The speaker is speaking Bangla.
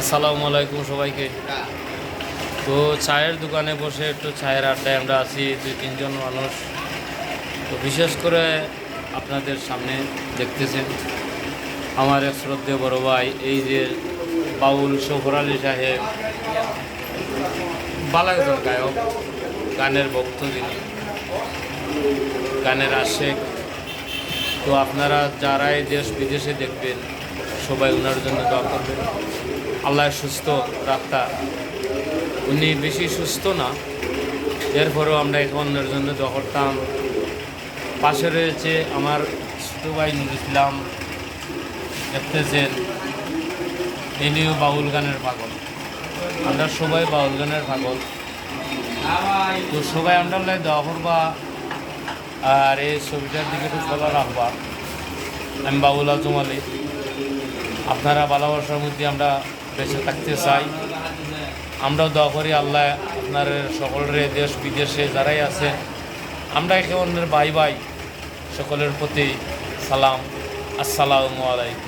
আসসালামু আলাইকুম সবাইকে। তো চায়ের দোকানে বসে একটু চায়ের আড্ডায় আমরা আছি, দুই, তিনজন মানুষ। তো বিশেষ করে আপনাদের সামনে দেখতেছেন আমার এক শ্রদ্ধেয় বড় ভাই, এই যে বাউল শফর আলী সাহেব ভালো একজন গায়ক, গানের ভক্ত তিনি গানের আশেক। তো আপনারা যারাই দেশ বিদেশে দেখবেন সবাই ওনার জন্য দোয়া করবেন। আল্লাহ সুস্থ রাখতা। উনি বেশি সুস্থ না, এরপরেও আমরা এখন ওনার জন্য দোয়া করতাম। পাশে রয়েছে আমার ছোটো ভাই নুর ইসলাম ইনিও বাউল গানের পাগল। আমরা সবাই বাউল গানের পাগল। তো সবাই আমরা লাই দোয়া করবা, আর এই ছবিটার দিকে একটু ফলো রাখবা। আমি বাবুল আজম আলী। আপনারা ভালোবাসার মধ্যে আমরা বেঁচে থাকতে চাই। আমরাও দোয়া করি আল্লাহ আপনার সকলের দেশ বিদেশে যারাই আছে আমরা একে অন্যের ভাই ভাই সকলের প্রতি সালাম। আসসালামু আলাইকুম।